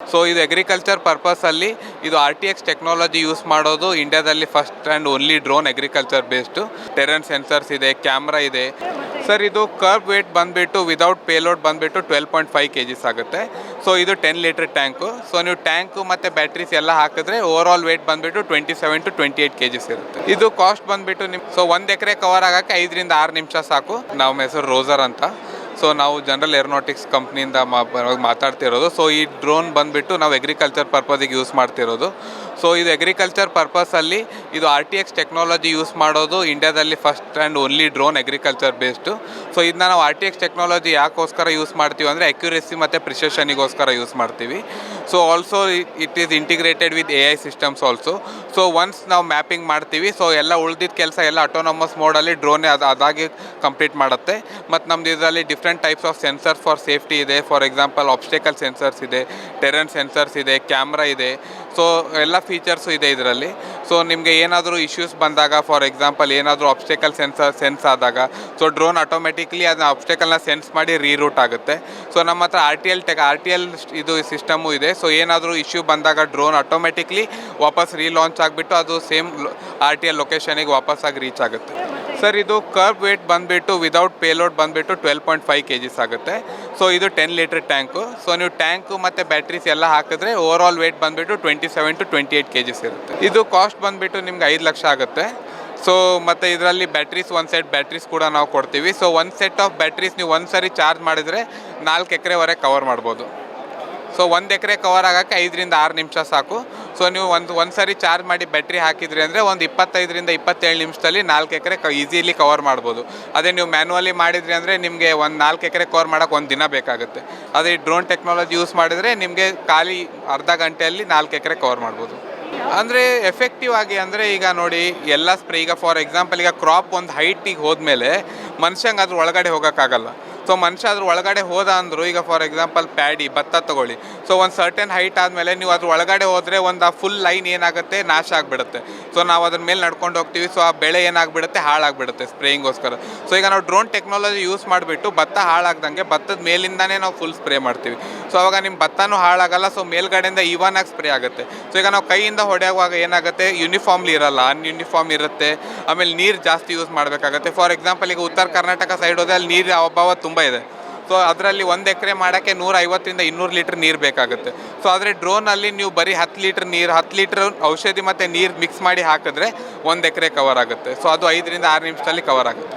So ಇದು agriculture ಪರ್ಪಸಲ್ಲಿ ಇದು R T X technology use ಮಾಡೋದು ಇಂಡಿಯಾದಲ್ಲಿ first and only drone agriculture based terrain sensors ಇದೆ ಕ್ಯಾಮ್ರಾ ಇದೆ. ಸರ್ ಇದು ಕರ್ಬ್ ವೇಟ್ ಬಂದುಬಿಟ್ಟು ವಿದೌಟ್ ಪೇಲೋಡ್ ಬಂದುಬಿಟ್ಟು twelve point five K Gs ಆಗುತ್ತೆ. ಸೊ ಇದು ಟೆನ್ ಲೀಟರ್ ಟ್ಯಾಂಕು ಸೊ ನೀವು ಟ್ಯಾಂಕು ಮತ್ತು ಬ್ಯಾಟ್ರೀಸ್ ಎಲ್ಲ ಹಾಕಿದ್ರೆ ಓವರ್ ಆಲ್ ವೇಟ್ ಬಂದುಬಿಟ್ಟು twenty seven to twenty eight K Gs ಇರುತ್ತೆ. ಇದು ಕಾಸ್ಟ್ ಬಂದುಬಿಟ್ಟು ನಿಮ್ಮ ಸೊ ಒಂದು ಎಕರೆ ಕವರ್ ಆಗೋಕ್ಕೆ ಐದರಿಂದ ಆರು ನಿಮಿಷ ಸಾಕು. ನಮ್ಮ ಹೆಸರು ರೋಸರ್ ಅಂತ. ಸೊ ನಾವು ಜನರಲ್ ಏರೋನಾಟಿಕ್ಸ್ ಕಂಪ್ನಿಯಿಂದ ಮಾತಾಡ್ತಿರೋದು. ಸೊ ಈ ಡ್ರೋನ್ ಬಂದುಬಿಟ್ಟು ನಾವು ಅಗ್ರಿಕಲ್ಚರ್ ಪರ್ಪಸಿಗೆ ಯೂಸ್ ಮಾಡ್ತಿರೋದು. ಸೊ ಇದು ಅಗ್ರಿಕಲ್ಚರ್ ಪರ್ಪಸಲ್ಲಿ ಇದು R T X technology use ಮಾಡೋದು ಇಂಡಿಯಾದಲ್ಲಿ first and only drone agriculture based so ಇದನ್ನ ನಾವು ಆರ್ ಟಿ ಎಕ್ಸ್ ಟೆಕ್ನಾಲಜಿ ಯಾಕೋಸ್ಕರ ಯೂಸ್ ಮಾಡ್ತೀವಿ ಅಂದರೆ ಅಕ್ಯುರೇಸಿ ಮತ್ತು ಪ್ರಿಸೆಷನಿಗೋಸ್ಕರ ಯೂಸ್ ಮಾಡ್ತೀವಿ. So also it is integrated with A I systems also so once ನಾವು ಮ್ಯಾಪಿಂಗ್ ಮಾಡ್ತೀವಿ ಸೊ ಎಲ್ಲ ಉಳಿದಿದ್ದ ಕೆಲಸ ಎಲ್ಲ ಅಟೋನಮಸ್ ಮೋಡಲ್ಲಿ ಡ್ರೋನ್ ಅದು, ಅದಾಗಿ ಕಂಪ್ಲೀಟ್ ಮಾಡುತ್ತೆ. ಮತ್ತು ನಮ್ದು ಇದರಲ್ಲಿ different types of sensors for safety ಇದೆ. ಫಾರ್ ಎಕ್ಸಾಂಪಲ್ ಆಬ್ಸ್ಟೇಕಲ್ ಸೆನ್ಸರ್ಸ್ ಇದೆ ಟೆರನ್ ಸೆನ್ಸರ್ಸ್ ಇದೆ ಕ್ಯಾಮ್ರಾ ಇದೆ. ಸೊ ಎಲ್ಲ ಫೀಚರ್ಸು ಇದೆ ಇದರಲ್ಲಿ. ಸೊ ನಿಮಗೆ ಏನಾದರೂ ಇಶ್ಯೂಸ್ ಬಂದಾಗ ಫಾರ್ ಎಕ್ಸಾಂಪಲ್ ಏನಾದರೂ ಆಬ್ಸ್ಟೇಕಲ್ ಸೆನ್ಸರ್ ಸೆನ್ಸ್ ಆದಾಗ ಸೊ ಡ್ರೋನ್ ಆಟೋಮೆಟಿಕ್ಲಿ ಅದನ್ನ ಆಬ್ಸ್ಟೇಕಲ್ನ ಸೆನ್ಸ್ ಮಾಡಿ ರೀರೂಟ್ ಆಗುತ್ತೆ. ಸೊ ನಮ್ಮ ಹತ್ರ R T L tech R T L ಇದು ಸಿಸ್ಟಮು ಇದೆ. ಸೊ ಏನಾದರೂ ಇಶ್ಯೂ ಬಂದಾಗ ಡ್ರೋನ್ ಆಟೋಮೆಟಿಕ್ಲಿ ವಾಪಸ್ ರೀಲಾಂಚ್ ಆಗಿಬಿಟ್ಟು ಅದು ಸೇಮ್ ಆರ್ ಟಿ ಎಲ್ ಲೊಕೇಶನಿಗೆ ವಾಪಸ್ಸಾಗಿ ರೀಚ್ ಆಗುತ್ತೆ. ಸರ್, ಇದು ಕರ್ಬ್ ವೇಟ್ ಬಂದುಬಿಟ್ಟು ವಿದೌಟ್ ಪೇಲೋಡ್ ಬಂದುಬಿಟ್ಟು twelve point five K Gs ಆಗುತ್ತೆ. ಸೊ ಇದು ಟೆನ್ ಲೀಟರ್ ಟ್ಯಾಂಕು ಸೊ ನೀವು ಟ್ಯಾಂಕು ಮತ್ತು ಬ್ಯಾಟ್ರೀಸ್ ಎಲ್ಲ ಹಾಕಿದ್ರೆ ಓವರ್ ಆಲ್ ವೇಟ್ ಬಂದುಬಿಟ್ಟು twenty seven to twenty eight K Gs ಇರುತ್ತೆ. ಇದು ಕಾಸ್ಟ್ ಬಂದುಬಿಟ್ಟು ನಿಮ್ಗೆ ಐದು ಲಕ್ಷ ಆಗುತ್ತೆ. ಸೊ ಮತ್ತು ಇದರಲ್ಲಿ ಬ್ಯಾಟ್ರೀಸ್ ಒಂದು ಸೆಟ್ ಬ್ಯಾಟ್ರೀಸ್ ಕೂಡ ನಾವು ಕೊಡ್ತೀವಿ. ಸೊ ಒಂದು ಸೆಟ್ ಆಫ್ ಬ್ಯಾಟ್ರೀಸ್ ನೀವು ಒಂದು ಸರಿ ಚಾರ್ಜ್ ಮಾಡಿದರೆ ನಾಲ್ಕು ಎಕರೆವರೆಗೆ ಕವರ್ ಮಾಡ್ಬೋದು. ಸೊ ಒಂದು ಎಕರೆ ಕವರ್ ಆಗೋಕ್ಕೆ ಐದರಿಂದ ಆರು ನಿಮಿಷ ಸಾಕು. ಸೊ ನೀವು ಒಂದು ಒಂದು ಸಾರಿ ಚಾರ್ಜ್ ಮಾಡಿ ಬ್ಯಾಟ್ರಿ ಹಾಕಿದ್ರಿ ಅಂದರೆ ಒಂದು ಇಪ್ಪತ್ತೈದರಿಂದ ಇಪ್ಪತ್ತೇಳು ನಿಮಿಷದಲ್ಲಿ ನಾಲ್ಕು ಎಕರೆ ಕ ಈಸಿಲಿ ಕವರ್ ಮಾಡ್ಬೋದು. ಅದೇ ನೀವು ಮ್ಯಾನ್ಯುವಲಿ ಮಾಡಿದ್ರಿ ಅಂದರೆ ನಿಮಗೆ ಒಂದು ನಾಲ್ಕು ಎಕರೆ ಕವರ್ ಮಾಡೋಕೆ ಒಂದು ದಿನ ಬೇಕಾಗುತ್ತೆ. ಅದೇ ಡ್ರೋನ್ ಟೆಕ್ನಾಲಜಿ ಯೂಸ್ ಮಾಡಿದರೆ ನಿಮಗೆ ಖಾಲಿ ಅರ್ಧ ಗಂಟೆಯಲ್ಲಿ ನಾಲ್ಕು ಎಕರೆ ಕವರ್ ಮಾಡ್ಬೋದು. ಅಂದರೆ ಎಫೆಕ್ಟಿವ್ ಆಗಿ ಅಂದರೆ ಈಗ ನೋಡಿ ಎಲ್ಲ ಸ್ಪ್ರೇ ಈಗ ಫಾರ್ ಎಕ್ಸಾಂಪಲ್ ಈಗ ಕ್ರಾಪ್ ಒಂದು ಹೈಟಿಗೆ ಹೋದ್ಮೇಲೆ ಮನುಷ್ಯಂಗೆ ಅದ್ರ ಒಳಗಡೆ ಹೋಗೋಕ್ಕಾಗಲ್ಲ. ಸೊ ಮನುಷ್ಯ ಅದ್ರ ಒಳಗಡೆ ಹೋದ ಅಂದರು, ಈಗ ಫಾರ್ ಎಕ್ಸಾಂಪಲ್ ಪ್ಯಾಡಿ ಭತ್ತ ತಗೊಳ್ಳಿ. ಸೊ ಒಂದು ಸರ್ಟನ್ ಹೈಟ್ ಆದಮೇಲೆ ನೀವು ಅದ್ರ ಒಳಗಡೆ ಹೋದರೆ ಒಂದು ಆ ಫುಲ್ ಲೈನ್ ಏನಾಗುತ್ತೆ? ನಾಶ ಆಗಿಬಿಡುತ್ತೆ. ಸೊ ನಾವು ಅದ್ರ ಮೇಲೆ ನಡ್ಕೊಂಡು ಹೋಗ್ತೀವಿ. ಸೊ ಆ ಬೆಳೆ ಏನಾಗ್ಬಿಡುತ್ತೆ? ಹಾಳಾಗ್ಬಿಡುತ್ತೆ ಸ್ಪ್ರೇಯಿಂಗೋಸ್ಕರ. ಸೊ ಈಗ ನಾವು ಡ್ರೋನ್ ಟೆಕ್ನಾಲಜಿ ಯೂಸ್ ಮಾಡಿಬಿಟ್ಟು ಭತ್ತ ಹಾಳಾಗ್ದಂಗೆ ಭತ್ತದ ಮೇಲಿಂದಾನೇ ನಾವು ಫುಲ್ ಸ್ಪ್ರೇ ಮಾಡ್ತೀವಿ. ಸೊ ಅವಾಗ ನಿಮ್ಮ ಭತ್ತನೂ ಹಾಳಾಗಲ್ಲ. ಸೊ ಮೇಲ್ಗಡೆಯಿಂದ ಇವನ್ ಆಗಿ ಸ್ಪ್ರೇ ಆಗುತ್ತೆ. ಸೊ ಈಗ ನಾವು ಕೈಯಿಂದ ಹೊಡೆಯುವಾಗ ಏನಾಗುತ್ತೆ? ಯೂನಿಫಾರ್ಮ್ಲಿ ಇರಲ್ಲ. ಅನ್ಯೂನಿಫಾರ್ಮ್ ಇರುತ್ತೆ. ಆಮೇಲೆ ನೀರು ಜಾಸ್ತಿ ಯೂಸ್ ಮಾಡಬೇಕಾಗುತ್ತೆ. ಫಾರ್ ಎಕ್ಸಾಂಪಲ್ ಈಗ ಉತ್ತರ ಕರ್ನಾಟಕ ಸೈಡ್ ಹೋದ್ರೆ ಅಲ್ಲಿ ನೀರು ಅಭಾವ ತುಂಬ ಇದೆ. ಸೊ ಅದರಲ್ಲಿ ಒಂದು ಎಕರೆ ಮಾಡೋಕ್ಕೆ ನೂರ ಐವತ್ತರಿಂದ ಇನ್ನೂರು ಲೀಟ್ರ್ ನೀರು ಬೇಕಾಗುತ್ತೆ. ಸೊ ಆದರೆ ಡ್ರೋನಲ್ಲಿ ನೀವು ಬರೀ ಹತ್ತು ಲೀಟ್ರ್ ನೀರು, ಹತ್ತು ಲೀಟ್ರ್ ಔಷಧಿ ಮತ್ತು ನೀರು ಮಿಕ್ಸ್ ಮಾಡಿ ಹಾಕಿದ್ರೆ ಒಂದು ಎಕರೆ ಕವರ್ ಆಗುತ್ತೆ. ಸೊ ಅದು ಐದರಿಂದ ಆರು ನಿಮಿಷದಲ್ಲಿ ಕವರ್ ಆಗುತ್ತೆ.